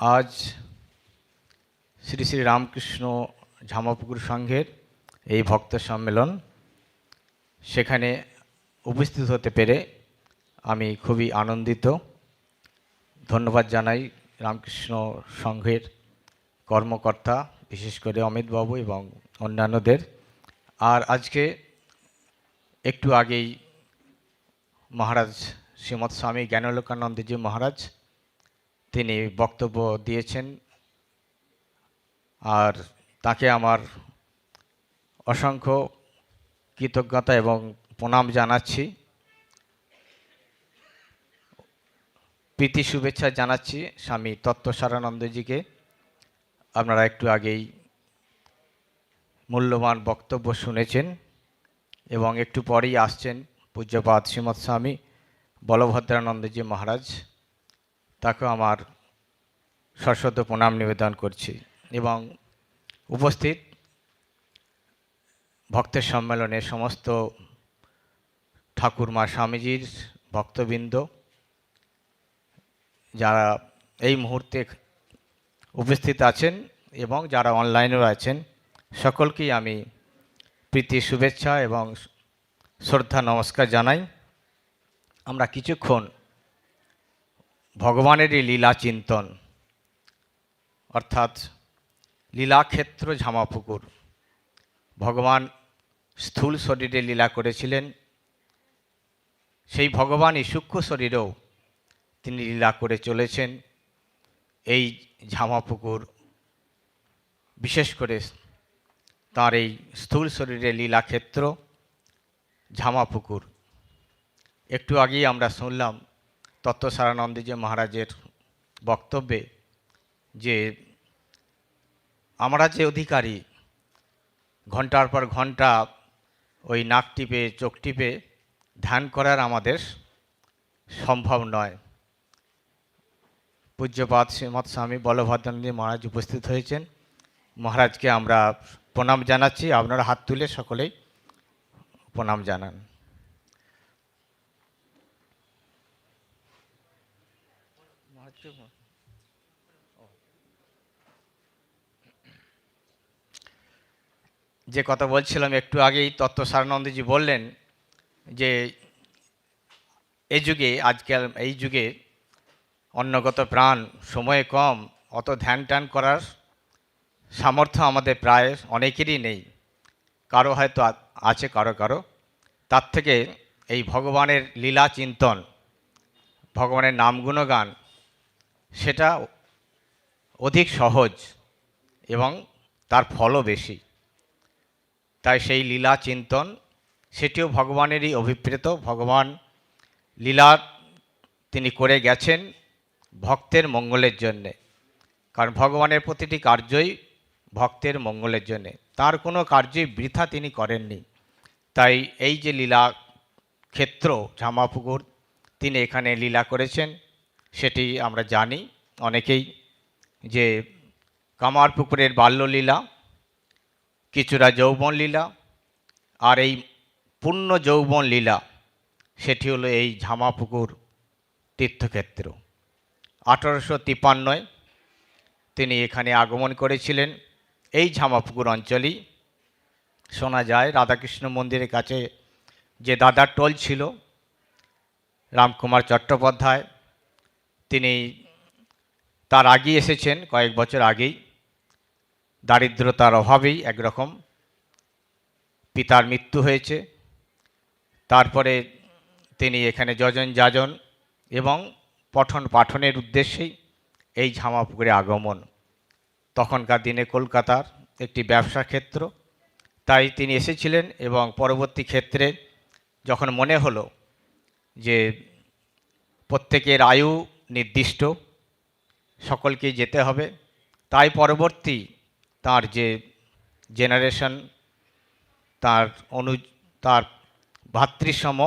আজ শ্রী শ্রী রামকৃষ্ণ ঝামাপুকুর সংঘের এই ভক্ত সম্মেলন সেখানে উপস্থিত হতে পেরে আমি খুবই আনন্দিত। ধন্যবাদ জানাই রামকৃষ্ণ সংঘের কর্মকর্তা, বিশেষ করে অমিতবাবু এবং অন্যান্যদের। আর আজকে একটু আগেই মহারাজ শ্রীমৎ স্বামী জ্ঞানলোকানন্দজি মহারাজ তিনি বক্তব্য দিয়েছেন। আর তাকে আমার অসংখ্য কৃতজ্ঞতা এবং প্রণাম জানাচ্ছি। প্রীতি শুভেচ্ছা জানাচ্ছি স্বামী তত্ত্বসারানন্দজিকে। আপনারা একটু আগেই মূল্যবান বক্তব্য শুনেছেন এবং একটু পরেই আসছেন পূজ্যপাদ শ্রীমৎ স্বামী বলভদ্রানন্দজি মহারাজ। তাকেও আমার সশ্রদ্ধ প্রণাম নিবেদন করছি এবং উপস্থিত ভক্তের সম্মেলনে সমস্ত ঠাকুরমা স্বামীজির ভক্তবৃন্দ, যারা এই মুহূর্তে উপস্থিত আছেন এবং যারা অনলাইনেও আছেন, সকলকেই আমি প্রীতি, শুভেচ্ছা এবং শ্রদ্ধা, নমস্কার জানাই। আমরা কিছুক্ষণ ভগবানেরই লীলা চিন্তন। অর্থাৎ লীলাক্ষেত্র ঝামাপুকুর। ভগবান স্থূল শরীরে লীলা করেছিলেন। সেই ভগবানই সূক্ষ্ম শরীরেও তিনি লীলা করে চলেছেন। এই ঝামাপুকুর, বিশেষ করে তার এই স্থূল শরীরে লীলাক্ষেত্র ঝামাপুকুর। একটু আগেই আমরা শুনলাম তত্ত্বসারানন্দজি মহারাজের বক্তব্যে যে আমরা যে অধিকারী, ঘণ্টার পর ঘণ্টা ওই নাক টিপে, চোখ টিপে ধ্যান করার আমাদের সম্ভব নয়। পূজ্যপাত শ্রীমৎ স্বামী বলভদ্রানন্দী মহারাজ উপস্থিত হয়েছেন। মহারাজকে আমরা প্রণাম জানাচ্ছি। আপনারা হাত তুলে সকলেই প্রণাম জানান। যে কথা বলছিলাম একটু আগেই তত্ত্ব সারানন্দজি বললেন যে এই যুগে, আজকাল এই যুগে অন্নগত প্রাণ সময় কম, অত ধ্যান ট্যান করার সামর্থ্য আমাদের প্রায় অনেকেরই নেই। কারও হয়তো আছে, কারও কারও। তার থেকে এই ভগবানের লীলা চিন্তন, ভগবানের নাম গুণগান, সেটা অধিক সহজ এবং তার ফলও বেশি। তাই সেই লীলা চিন্তন, সেটিও ভগবানেরই অভিপ্রেত। ভগবান লীলা তিনি করে গেছেন ভক্তের মঙ্গলের জন্যে। কারণ ভগবানের প্রতিটি কার্যই ভক্তের মঙ্গলের জন্যে। তার কোনো কার্যই বৃথা তিনি করেননি। তাই এই যে লীলা ক্ষেত্র ঝামাপুকুর তিনি এখানে লীলা করেছেন, সেটি আমরা জানি। অনেকেই যে কামারপুকুরের বাল্যলীলা কিছুটা যৌবন লীলা আর এই পূর্ণ যৌবন লীলা, সেটি হলো এই ঝামাপুকুর তীর্থক্ষেত্র। আঠারোশো তিপ্পান্নয় তিনি এখানে আগমন করেছিলেন। এই ঝামাপুকুর অঞ্চলেই শোনা যায় রাধাকৃষ্ণ মন্দিরের কাছে যে দাদার টোল ছিল, রামকুমার চট্টোপাধ্যায়, তিনি তার আগেই এসেছেন, কয়েক বছর আগেই। দারিদ্রতার অভাবেই একরকম। পিতার মৃত্যু হয়েছে। তারপরে তিনি এখানে যজন যাজন এবং পঠন পাঠনের উদ্দেশ্যেই এই ঝামাপুকুরে আগমন। তখনকার দিনে কলকাতার একটি ব্যবসা ক্ষেত্র। তাই তিনি এসেছিলেন এবং পরবর্তী ক্ষেত্রে যখন মনে হলো যে প্রত্যেকের আয়ু নির্দিষ্ট সকলকেই যেতে হবে, তাই পরবর্তী তার যে জেনারেশন তার অনু, তার ভাতৃসম,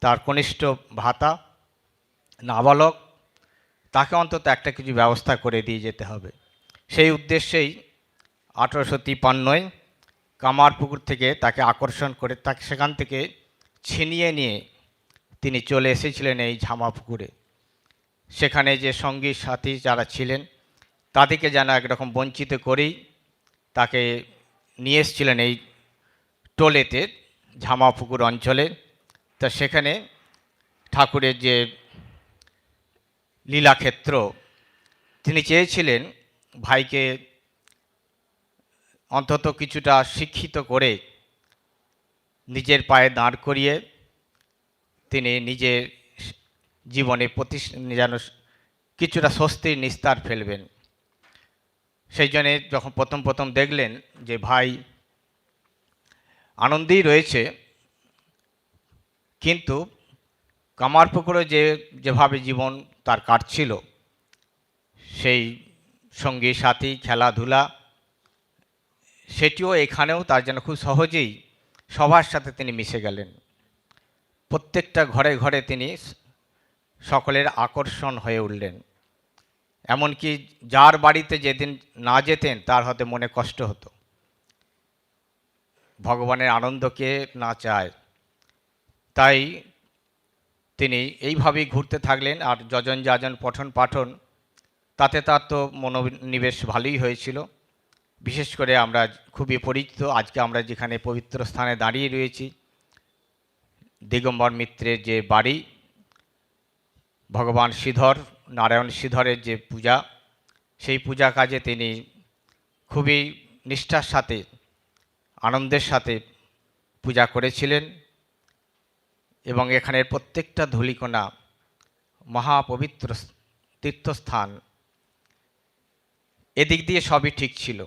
তার কনিষ্ঠ ভাতা, নাবালক, তাকে অন্তত একটা কিছু ব্যবস্থা করে দিয়ে যেতে হবে। সেই উদ্দেশ্যেই আঠেরোশো তিপ্পান্নয় কামারপুকুর থেকে তাকে আকর্ষণ করে তাকে সেখান থেকে ছিনিয়ে নিয়ে তিনি চলে এসেছিলেন এই ঝামাপুকুরে। সেখানে যে সঙ্গী সাথী যারা ছিলেন তাদেরকে যেন একরকম বঞ্চিত করেই তাকে নিয়ে এসেছিলেন এই টোলেতে, ঝামাপুকুর অঞ্চলে। তা সেখানে ঠাকুরের যে লীলাক্ষেত্র, তিনি চেয়েছিলেন ভাইকে অন্তত কিছুটা শিক্ষিত করে নিজের পায়ে দাঁড় করিয়ে তিনি নিজের জীবনে প্রতি যেন কিছুটা স্বস্তির নিস্তার ফেলবেন। সেই জন্যে যখন প্রথম প্রথম দেখলেন যে ভাই আনন্দেই রয়েছে, কিন্তু কামারপুকুরে যে, যেভাবে জীবন তার কাটছিল, সেই সঙ্গী, সাথী, খেলাধুলা, সেটিও এখানেও তার যেন খুব সহজেই সবার সাথে তিনি মিশে গেলেন। প্রত্যেকটা ঘরে ঘরে তিনি সকলের আকর্ষণ হয়ে উঠলেন। এমনকি যার বাড়িতে যেদিন না যেতেন, তার হয়তো মনে কষ্ট হতো। ভগবানের আনন্দকে না চায়, তাই তিনি এইভাবেই ঘুরতে থাকলেন আর যজন যাজন পঠন পাঠন, তাতে তার তো মনোনিবেশ ভালোই হয়েছিল। বিশেষ করে আমরা খুবই পরিচিত, আজকে আমরা যেখানে পবিত্র স্থানে দাঁড়িয়ে রয়েছি, দিগম্বর মিত্রের যে বাড়ি, ভগবান শ্রীধর নারায়ণ শ্রীধরের যে পূজা, সেই পূজা কাজে তিনি খুবই নিষ্ঠার সাথে, আনন্দের সাথে পূজা করেছিলেন এবং এখানের প্রত্যেকটা ধূলিকণা মহাপবিত্র তীর্থস্থান এদিক দিয়ে সবই ঠিক ছিল।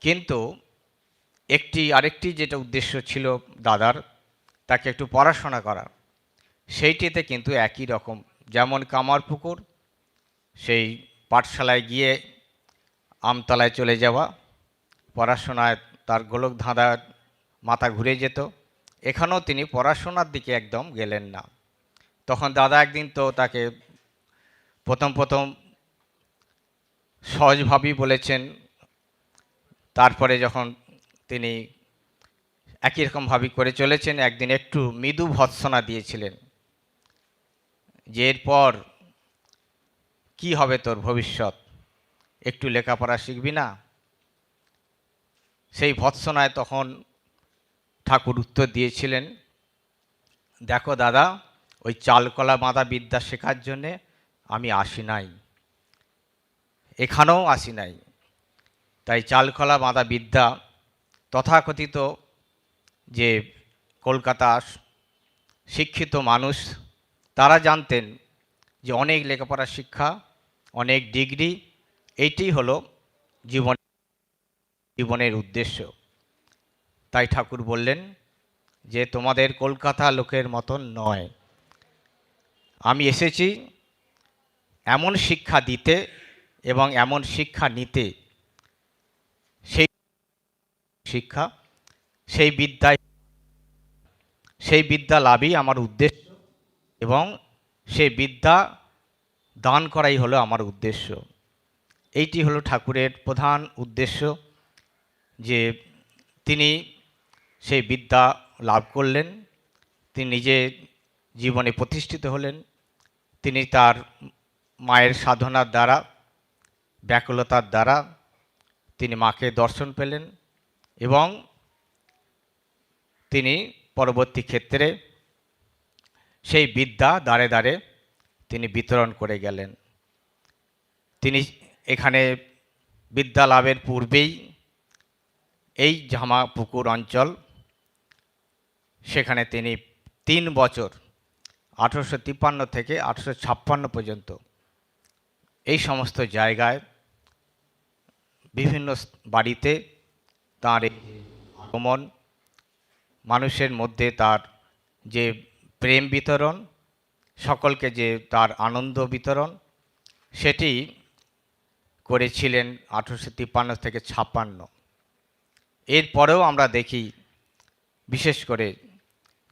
কিন্তু একটি আরেকটি যেটা উদ্দেশ্য ছিল দাদার, তাকে একটু পড়াশোনা করা, সেইটিতে কিন্তু একই রকম যেমন কামারপুকুর সেই পাঠশালায় গিয়ে আমতলায় চলে যাওয়া, পড়াশোনায় তার গোলক ধাঁধা মাথা ঘুরে যেত। এখানেও তিনি পড়াশোনার দিকে একদম গেলেন না। তখন দাদা একদিন তো তাকে প্রথম প্রথম সহজভাবেই বলেছেন, তারপরে যখন তিনি একই রকমভাবে করে চলেছেন, একদিন একটু মৃদু ভৎসনা দিয়েছিলেন। যে এরপর কি হবে তোর ভবিষ্যৎ? একটু লেখাপড়া শিখবি না? সেই ভৎসনায় তখন ঠাকুর উত্তর দিয়েছিলেন, দেখো দাদা, ওই চালকলা বাঁধা বিদ্যা শেখার জন্যে আমি আসি নাই। এখানেও আসি নাই। তাই চালকলা বাঁধা বিদ্যা তথাকথিত যে কলকাতা শিক্ষিত মানুষ তারা জানতেন যে অনেক লেখাপড়া শিক্ষা, অনেক ডিগ্রি এইটি হলো জীবন জীবনের উদ্দেশ্য। তাই ঠাকুর বললেন যে, তোমাদের কলকাতা লোকের মতন নয়। আমি এসেছি এমন শিক্ষা দিতে এবং এমন শিক্ষা নিতে। সেই শিক্ষা, সেই বিদ্যায়, সেই বিদ্যা লাভই আমার উদ্দেশ্য। এবং সেই বিদ্যা দান করাই হলো আমার উদ্দেশ্য। এইটি হলো ঠাকুরের প্রধান উদ্দেশ্য যে তিনি সেই বিদ্যা লাভ করলেন, তিনি নিজে জীবনে প্রতিষ্ঠিত হলেন, তিনি তার মায়ের সাধনার দ্বারা, ব্যাকুলতার দ্বারা তিনি মাকে দর্শন পেলেন এবং তিনি পরবর্তী ক্ষেত্রে সেই বিদ্যা দাঁড়ে দাঁড়ে তিনি বিতরণ করে গেলেন। তিনি এখানে বিদ্যা লাভের পূর্বেই এই জামা পুকুর অঞ্চল, সেখানে তিনি তিন বছর, আঠেরোশো তিপ্পান্ন থেকে আঠেরোশো ছাপ্পান্ন পর্যন্ত এই সমস্ত জায়গায় বিভিন্ন বাড়িতে তাঁর এই আগমন, মানুষের মধ্যে তার যে প্রেম বিতরণ, সকলকে যে তার আনন্দ বিতরণ, সেটি করেছিলেন আঠেরোশো তিপ্পান্ন থেকে ছাপ্পান্ন। এরপরেও আমরা দেখি, বিশেষ করে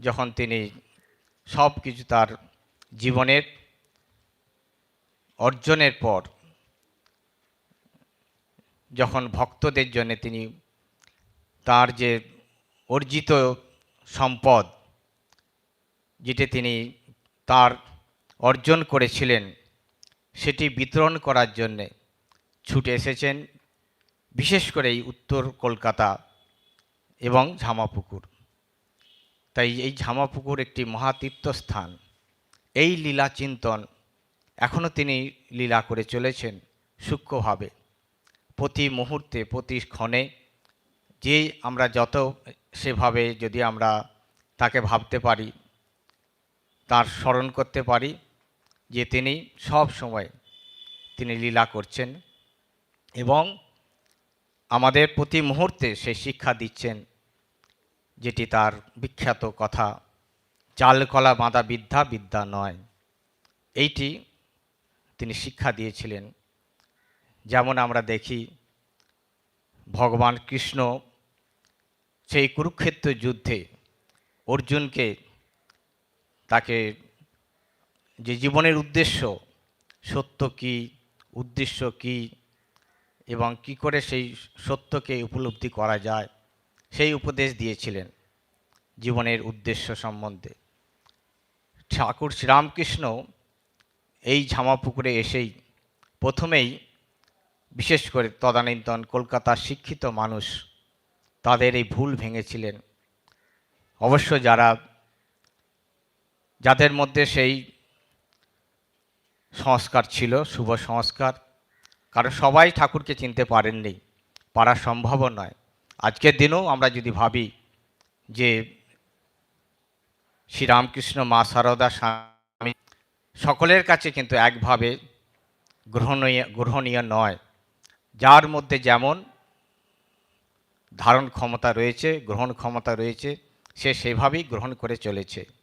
যখন তিনি সব কিছু তার জীবনের অর্জনের পর, যখন ভক্তদের জন্য তিনি তার যে অর্জিত সম্পদ যেটি তিনি তার অর্জন করেছিলেন, সেটি বিতরণ করার জন্যে ছুটে এসেছেন, বিশেষ করে এই উত্তর কলকাতা এবং ঝামাপুকুর। তাই এই ঝামাপুকুর একটি মহাতীর্থস্থান। এই লীলা চিন্তন এখনও তিনি লীলা করে চলেছেন সূক্ষ্মভাবে। প্রতি মুহূর্তে, প্রতি ক্ষণে যে আমরা যত সেভাবে যদি আমরা তাকে ভাবতে পারি তার স্মরণ করতে পারি যে তিনি সব সময় তিনি লীলা করছেন এবং আমাদের প্রতি মুহূর্তে সে শিক্ষা দিচ্ছেন, যেটি তার বিখ্যাত কথা চালকলা বাঁধা বিদ্যা বিদ্যা নয়। এইটি তিনি শিক্ষা দিয়েছিলেন। যেমন আমরা দেখি, ভগবান কৃষ্ণ সেই কুরুক্ষেত্র যুদ্ধে অর্জুনকে তাকে যে জীবনের উদ্দেশ্য, সত্য কি, উদ্দেশ্য কি এবং কি করে সেই সত্যকে উপলব্ধি করা যায়, সেই উপদেশ দিয়েছিলেন জীবনের উদ্দেশ্য সম্বন্ধে। ঠাকুর শ্রীরামকৃষ্ণ এই ঝামাপুকুরে এসেই প্রথমেই বিশেষ করে তদানীন্তন কলকাতার শিক্ষিত মানুষ তাদের এই ভুল ভেঙেছিলেন। অবশ্য যারা যাদের মধ্যে সেই সংস্কার ছিল, শুভ সংস্কার, কারণ সবাই ঠাকুরকে চিনতে পারেননি। পারা সম্ভবও নয়। আজকের দিনেও আমরা যদি ভাবি যে শ্রীরামকৃষ্ণ মা সারদা স্বামী সকলের কাছে কিন্তু একভাবে গ্রহণীয় গ্রহণীয় নয়। যার মধ্যে যেমন ধারণ ক্ষমতা রয়েছে, গ্রহণ ক্ষমতা রয়েছে, সে সেভাবেই গ্রহণ করে চলেছে।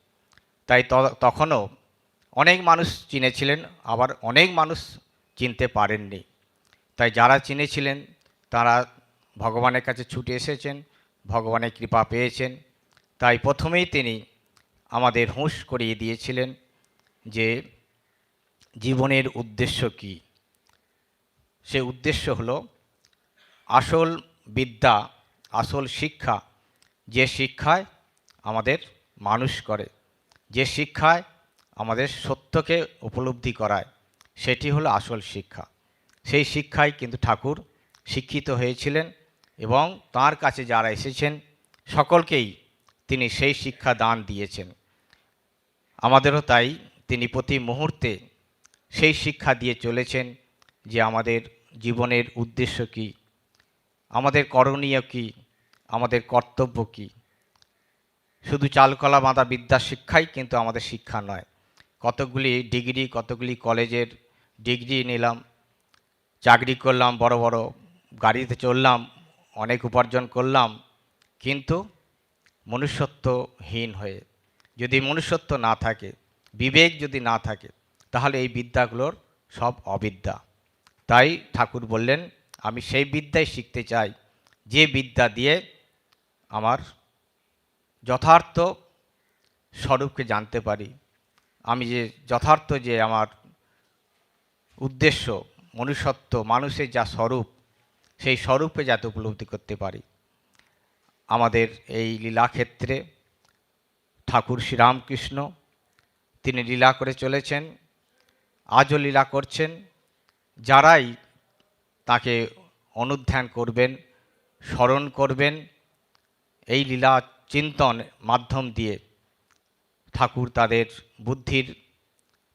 তাই তখনও অনেক মানুষ চিনেছিলেন, আবার অনেক মানুষ চিনতে পারেননি। তাই যারা চিনেছিলেন, তারা ভগবানের কাছে ছুটে এসেছেন, ভগবানের কৃপা পেয়েছেন। তাই প্রথমেই তিনি আমাদের হুঁশ করিয়ে দিয়েছিলেন যে, জীবনের উদ্দেশ্য কি? সে উদ্দেশ্য হলো, আসল বিদ্যা, আসল শিক্ষা, যে শিক্ষায় আমাদের মানুষ করে। যে শিক্ষায় আমাদের সত্যকে উপলব্ধি করায়, সেটি হলো আসল শিক্ষা। সেই শিক্ষায় কিন্তু ঠাকুর শিক্ষিত হয়েছিলেন এবং তার কাছে যারা এসেছেন, সকলকেই তিনি সেই শিক্ষা দান দিয়েছেন। আমাদেরও তাই তিনি প্রতি মুহূর্তে সেই শিক্ষা দিয়ে চলেছেন যে আমাদের জীবনের উদ্দেশ্য কি, আমাদের করণীয় কি, আমাদের কর্তব্য কি। শুধু চালকলা বাঁধা বিদ্যা শিক্ষাই কিন্তু আমাদের শিক্ষা নয়। কতগুলি ডিগ্রি কতগুলি কলেজের ডিগ্রি নিলাম, চাকরি করলাম, বড় বড় গাড়িতে চললাম অনেক উপার্জন করলাম, কিন্তু মনুষ্যত্বহীন হয়ে, যদি মনুষ্যত্ব না থাকে, বিবেক যদি না থাকে, তাহলে এই বিদ্যাগুলোর সব অবিদ্যা। তাই ঠাকুর বললেন, আমি সেই বিদ্যাই শিখতে চাই, যে বিদ্যা দিয়ে আমার যথার্থ স্বরূপকে জানতে পারি। আমি যে যথার্থ যে আমার উদ্দেশ্য, মনুষ্যত্ব, মানুষের যা স্বরূপ, সেই স্বরূপে যাতে উপলব্ধি করতে পারি। আমাদের এই লীলাক্ষেত্রে ঠাকুর শ্রীরামকৃষ্ণ, তিনি লীলা করে চলেছেন, আজও লীলা করছেন, যারাই তাকে অনুধ্যান করবেন, স্মরণ করবেন, এই লীলা চিন্তন মাধ্যম দিয়ে ঠাকুর তাদের বুদ্ধির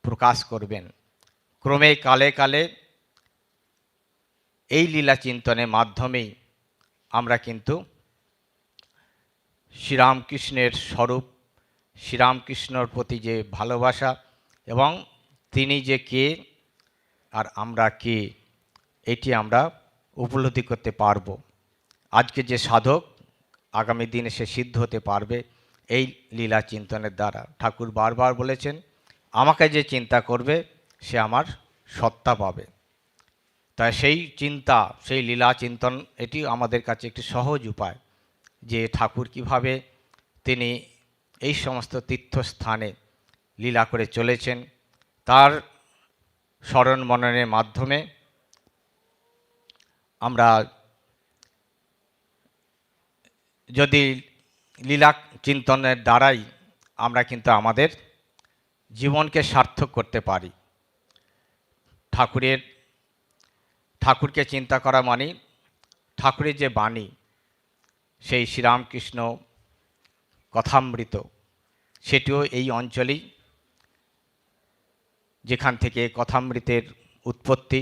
প্রকাশ করবেন। ক্রমে কালে কালে এই লীলা চিন্তনের মাধ্যমেই আমরা কিন্তু শ্রীরামকৃষ্ণের স্বরূপ, শ্রীরামকৃষ্ণর প্রতি যে ভালোবাসা এবং তিনি যে কে আর আমরা কে, এটি আমরা উপলব্ধি করতে পারব। আজকে যে সাধক আগামী দিনে সে সিদ্ধ হতে পারবে এই লীলা চিন্তনের দ্বারা। ঠাকুর বারবার বলেছেন, আমাকে যে চিন্তা করবে, সে আমার সত্তা পাবে। তাই সেই চিন্তা, সেই লীলা চিন্তন, এটি আমাদের কাছে একটি সহজ উপায় যে ঠাকুর কীভাবে তিনি এই সমস্ত তীর্থস্থানে লীলা করে চলেছেন। তার স্মরণ মননের মাধ্যমে আমরা যদি লীলা চিন্তনের দ্বারাই আমরা কিন্তু আমাদের জীবনকে সার্থক করতে পারি। ঠাকুরের, ঠাকুরকে চিন্তা করা মানে ঠাকুরের যে বাণী, সেই শ্রীরামকৃষ্ণ কথামৃত, সেটিও এই অঞ্চলেই যেখান থেকে কথামৃতের উৎপত্তি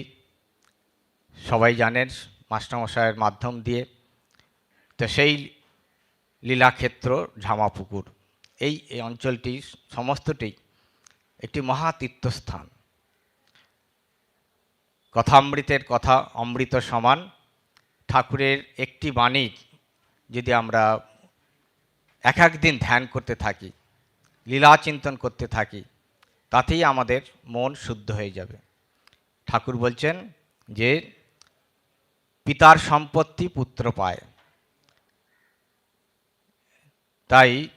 সবাই জানেন, মাস্টারমশাইয়ের মাধ্যম দিয়ে। তো সেই লীলাক্ষেত্র, ঝামাপুকুর। এই এই অঞ্চলটি সমস্তটি একটি মহা তীর্থস্থান কথামৃতের কথা, অমৃত সমান। ঠাকুরের একটি বাণী যদি আমরা এক এক দিন ধ্যান করতে থাকি, লীলা চিন্তন করতে থাকি, তাতেই আমাদের মন শুদ্ধ হয়ে যাবে। ঠাকুর বলছেন যে, পিতার সম্পত্তি পুত্র পায়। তাই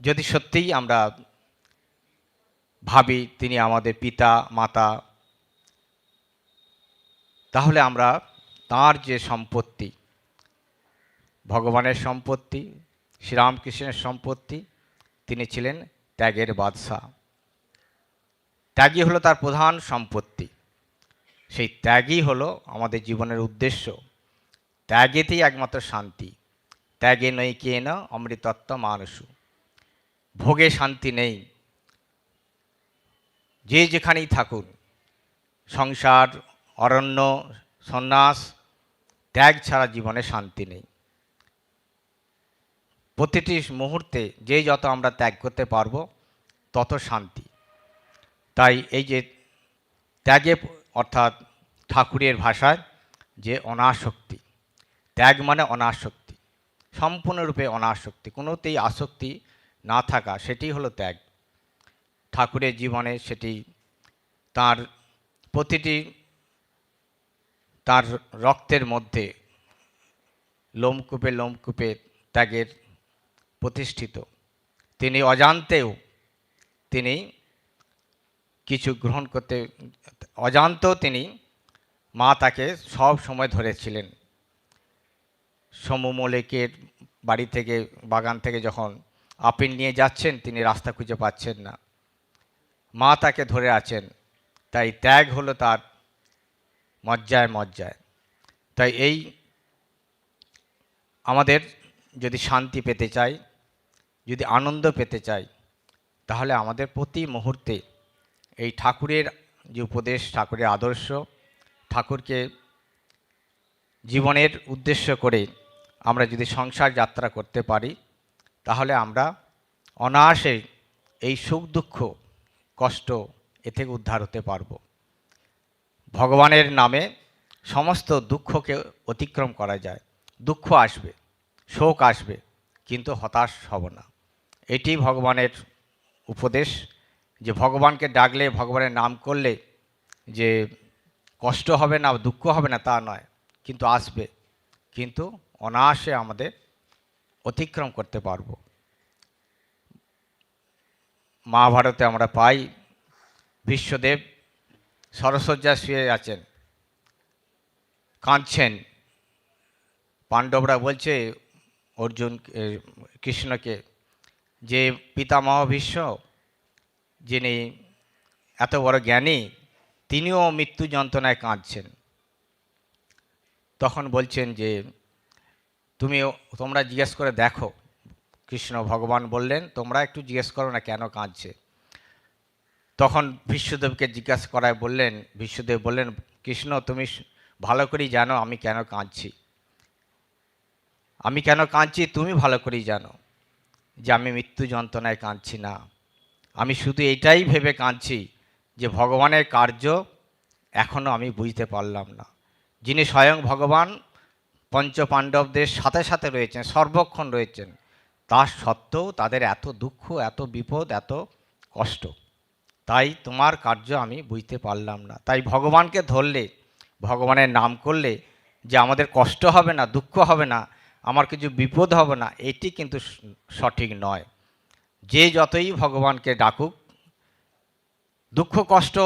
যদি সত্যিই আমরা ভাবি তিনি আমাদের পিতা, মাতা, তাহলে আমরা তার যে সম্পত্তি, ভগবানের সম্পত্তি, শ্রীরামকৃষ্ণের সম্পত্তি, তিনি ছিলেন ত্যাগের বাদশাহ। ত্যাগই হলো তার প্রধান সম্পত্তি। সেই ত্যাগই হলো আমাদের জীবনের উদ্দেশ্য। ত্যাগেতেই একমাত্র শান্তি। ত্যাগে নই কে না অমৃতত্ব মানুষু ভোগে শান্তি নেই। যে যেখানেই থাকুন, সংসার, অরণ্য, সন্ন্যাস, ত্যাগ ছাড়া জীবনে শান্তি নেই। প্রতিটি মুহূর্তে যে যত আমরা ত্যাগ করতে পারব, তত শান্তি। তাই এই যে ত্যাগে অর্থাৎ ঠাকুরের ভাষায় যে অনাসক্তি, ত্যাগ মানে অনাসক্তি। সম্পূর্ণরূপে অনাসক্তি, কোনোতেই আসক্তি না থাকা, সেটি হলো ত্যাগ। ঠাকুরের জীবনে সেটি তার প্রতিটি তার রক্তের মধ্যে লোমকূপে লোমকূপে ত্যাগের প্রতিষ্ঠিত। তিনি অজান্তেও তিনি কিছু গ্রহণ করতে, অজান্তেও তিনি মা তাকে সব সময় ধরেছিলেন। সমু মলিকের বাড়ি থেকে, বাগান থেকে যখন আপেল নিয়ে যাচ্ছেন, তিনি রাস্তা খুঁজে পাচ্ছেন না। মা তাকে ধরে আছেন, তাই ত্যাগ হলো তার মজ্জায় মজ্জায়। তাই এই আমাদের যদি শান্তি পেতে চাই, যদি আনন্দ পেতে চাই, তাহলে আমাদের প্রতি মুহূর্তে এই ঠাকুরের যে উপদেশ, ঠাকুরের আদর্শ, ঠাকুরকে জীবনের উদ্দেশ্য করে আমরা যদি সংসার যাত্রা করতে পারি, তাহলে আমরা অনায়াসে এই সুখ দুঃখ, কষ্ট এ থেকে উদ্ধার হতে পারব। ভগবানের নামে সমস্ত দুঃখকে অতিক্রম করা যায়। দুঃখ আসবে, শোক আসবে, কিন্তু হতাশ হব না। এটি ভগবানের উপদেশ যে ভগবানকে ডাকলে, ভগবানের নাম করলে যে কষ্ট হবে না, দুঃখ হবে না, তা নয়। কিন্তু আসবে। কিন্তু অনায়াসে আমাদের অতিক্রম করতে পারব। মহাভারতে আমরা পাই, বিশ্বদেব সরসজ্জা শুয়ে আছেন, কাঁদছেন। পাণ্ডবরা বলছে, অর্জুন কৃষ্ণকে, যে পিতামহ ভীষ্ম, যিনি এত বড় জ্ঞানী, তিনিও মৃত্যু যন্ত্রণায় কাঁদছেন। তখন বলছেন যে, তুমি তোমরা জিজ্ঞেস করে দেখো। কৃষ্ণ ভগবান বললেন, তোমরা একটু জিজ্ঞেস করো না কেন কাঁদছে? তখন বিশ্বদেবকে জিজ্ঞাসা করায় বললেন বিশ্বদেব বললেন, কৃষ্ণ, তুমি ভালো করেই জানো আমি কেন কাঁদছি। আমি কেন কাঁদছি তুমি ভালো করেই জানো যে আমি মৃত্যু যন্ত্রণায় কাঁদছি না। আমি শুধু এটাই ভেবে কাঁদছি যে ভগবানের কার্য এখনও আমি বুঝতে পারলাম না। যিনি স্বয়ং ভগবান, পঞ্চপাণ্ডবদের সাথে সাথে রয়েছেন, সর্বক্ষণ রয়েছেন, তা সত্ত্বেও তাদের এত দুঃখ, এত বিপদ, এত কষ্ট। তাই তোমার কার্য আমি বুঝতে পারলাম না। তাই ভগবানকে ধরলে, ভগবানের নাম করলে যে আমাদের কষ্ট হবে না, দুঃখ হবে না, আমার কিছু বিপদ হবে না, এটি কিন্তু সঠিক নয়। যে যতই ভগবানকে ডাকুক, দুঃখ, কষ্ট,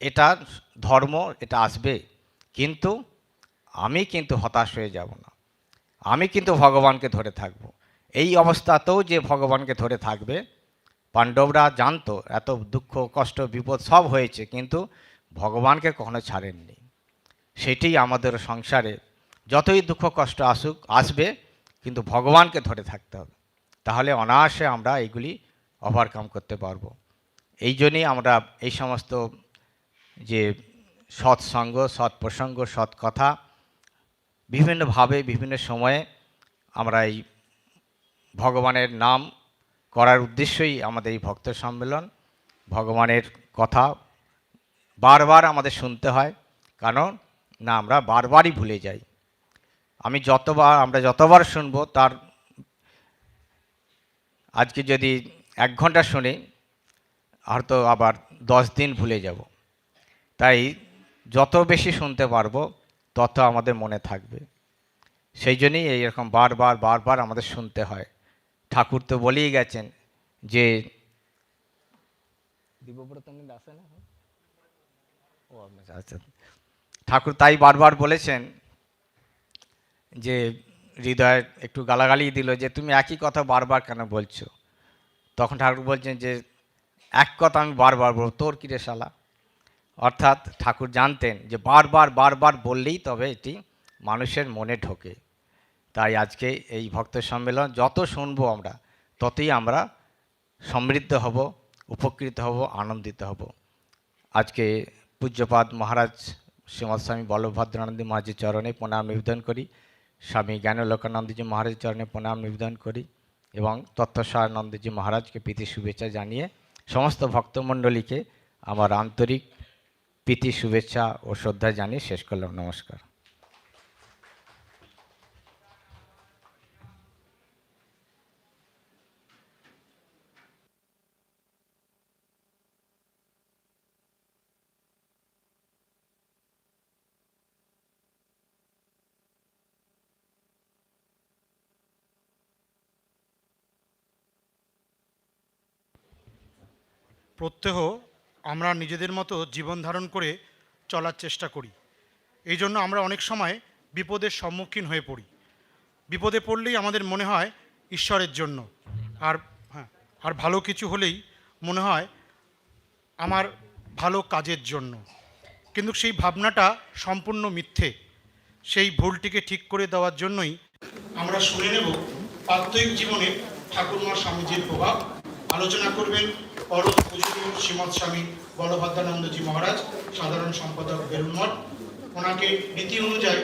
এটা ধর্ম, এটা আসবে। কিন্তু আমি কিন্তু হতাশ হয়ে যাব না। আমি কিন্তু ভগবানকে ধরে থাকব। এই অবস্থাতেও যে ভগবানকে ধরে থাকবে, পাণ্ডবরা জানতো এত দুঃখ, কষ্ট, বিপদ সব হয়েছে, কিন্তু ভগবানকে কখনো ছাড়েননি। সেটি আমাদের সংসারে যতই দুঃখ, কষ্ট আসুক, আসবে, কিন্তু ভগবানকে ধরে থাকতে হবে। তাহলে অনায়াসে আমরা এইগুলি ওভারকাম করতে পারব। এই জন্যই আমরা এই সমস্ত যে সৎসঙ্গ সৎ প্রসঙ্গ সৎ কথা বিভিন্নভাবে, বিভিন্ন সময়ে আমরা এই ভগবানের নাম করার উদ্দেশ্যই আমাদের এই ভক্ত সম্মেলন। ভগবানের কথা বারবার আমাদের শুনতে হয়, কারণ না, আমরা বারবারই ভুলে যাই। আমি যতবার, আমরা যতবার শুনব, তার আজকে যদি এক ঘণ্টা শুনি হয়তো আবার দশ দিন ভুলে যাব। তাই যত বেশি শুনতে পারব তত আমাদের মনে থাকবে। সেই জন্যই এইরকম বারবার বারবার আমাদের শুনতে হয়। ঠাকুর তো বলেই গেছেন যে আচ্ছা। ঠাকুর তাই বারবার বলেছেন যে হৃদয় একটু গালাগালি দিল যে তুমি একই কথা বারবার কেন বলছো? তখন ঠাকুর বলছেন যে এক কথা আমি বারবার বলব। তোর কিরে শালা? অর্থাৎ ঠাকুর জানতেন যে বারবার বারবার বললেই তবে এটি মানুষের মনে ঢোকে। তাই আজকে এই ভক্ত সম্মেলন যত শুনব আমরা, ততই আমরা সমৃদ্ধ হব, উপকৃত হব, আনন্দিত হব। আজকে পূজ্যপাদ মহারাজ শ্রীমৎ স্বামী বল্লভদ্রানন্দী মহারাজের চরণে প্রণাম নিবেদন করি, স্বামী জ্ঞানলোকানন্দজি মহারাজের চরণে প্রণাম নিবেদন করি এবং তত্ত্বসারানন্দজি মহারাজকে প্রীতি শুভেচ্ছা জানিয়ে সমস্ত ভক্তমণ্ডলীকে আমার আন্তরিক প্রীতি শুভেচ্ছা ও শ্রদ্ধা জানিয়ে শেষ করলাম। নমস্কার। প্রত্যহ আমরা নিজেদের মতো জীবন ধারণ করে চলার চেষ্টা করি। এই জন্য আমরা অনেক সময় বিপদের সম্মুখীন হয়ে পড়ি। বিপদে পড়লেই আমাদের মনে হয় ঈশ্বরের জন্য। আর হ্যাঁ আর ভালো কিছু হলেই মনে হয় আমার ভালো কাজের জন্য। কিন্তু সেই ভাবনাটা সম্পূর্ণ মিথ্যে। সেই ভুলটিকে ঠিক করে দেওয়ার জন্যই আমরা শুনে নেব প্রাত্যহিক জীবনে ঠাকুরমা স্বামীজির প্রভাব। আলোচনা করবেন, পরম শ্রীমৎ স্বামী বলভদ্রানন্দজি মহারাজ সাধারণ সম্পাদক বেলুমঠ ওনাকে নীতি অনুযায়ী